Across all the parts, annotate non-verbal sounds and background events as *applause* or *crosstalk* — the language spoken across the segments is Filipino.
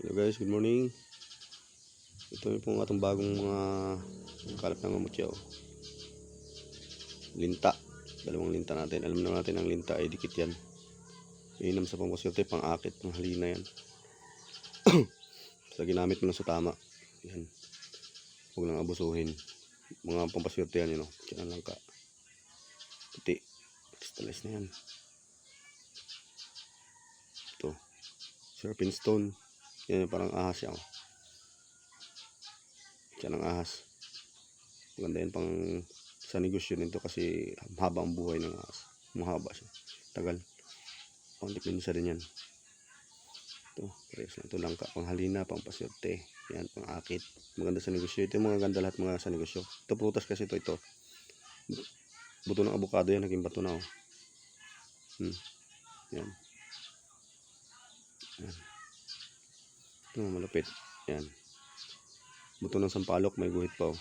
Hello guys, good morning. Ito yung pong atong bagong mga kalap ng mamutya. Oh. Linta. Dalawang linta natin. Alam naman natin ang linta ay dikit yan. Iinam sa pangkasyote, pang-akit, pang halina yan. *clears throat* sa ginamit mo lang sa tama. Yan. Huwag lang abusuhin. Mga pampaswerte yan, yun. Oh. Diyan lang ka. Puti. Crystallize na yan. Ito. Serpent stone. Yan yung parang ahas yan. Yan ang ahas. Maganda yan pang sa negosyo nito kasi haba ang buhay ng ahas. Mahaba siya. Tagal. Pang depensa din yan. Ito. Parehas lang. Ito lang ka. Pang halina, pang pasyote. Yan, pang akit. Maganda sa negosyo. Ito yung mga ganda lahat mga sa negosyo. Ito prutas kasi ito. Ito. Buto ng abukado yan. Naging bato na oh. Hmm. Yan. Yan. Ito malapit. Yan. Buto ng sampalok, may guhit pa oh.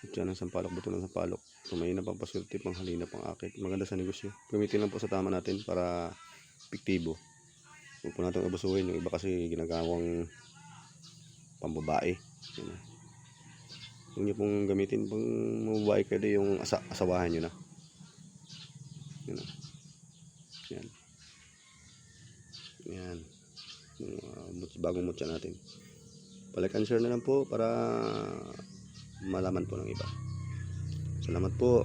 Ito ng sampalok, buto ng sampalok. Tumay na pang pasulti, pang halina, pang akit. Maganda sa negosyo. Gamitin lang po sa tama natin para piktibo. Huwag po natin abusuhin. Yung iba kasi ginagawang pambabae. Yan. Huwag niyo pong gamitin pang mababae kayo yung asa asawahan nyo na. Yan na. Yan. Yan mut- bagong mutya natin. Palike and share na lang po para malaman po ng iba. Salamat po.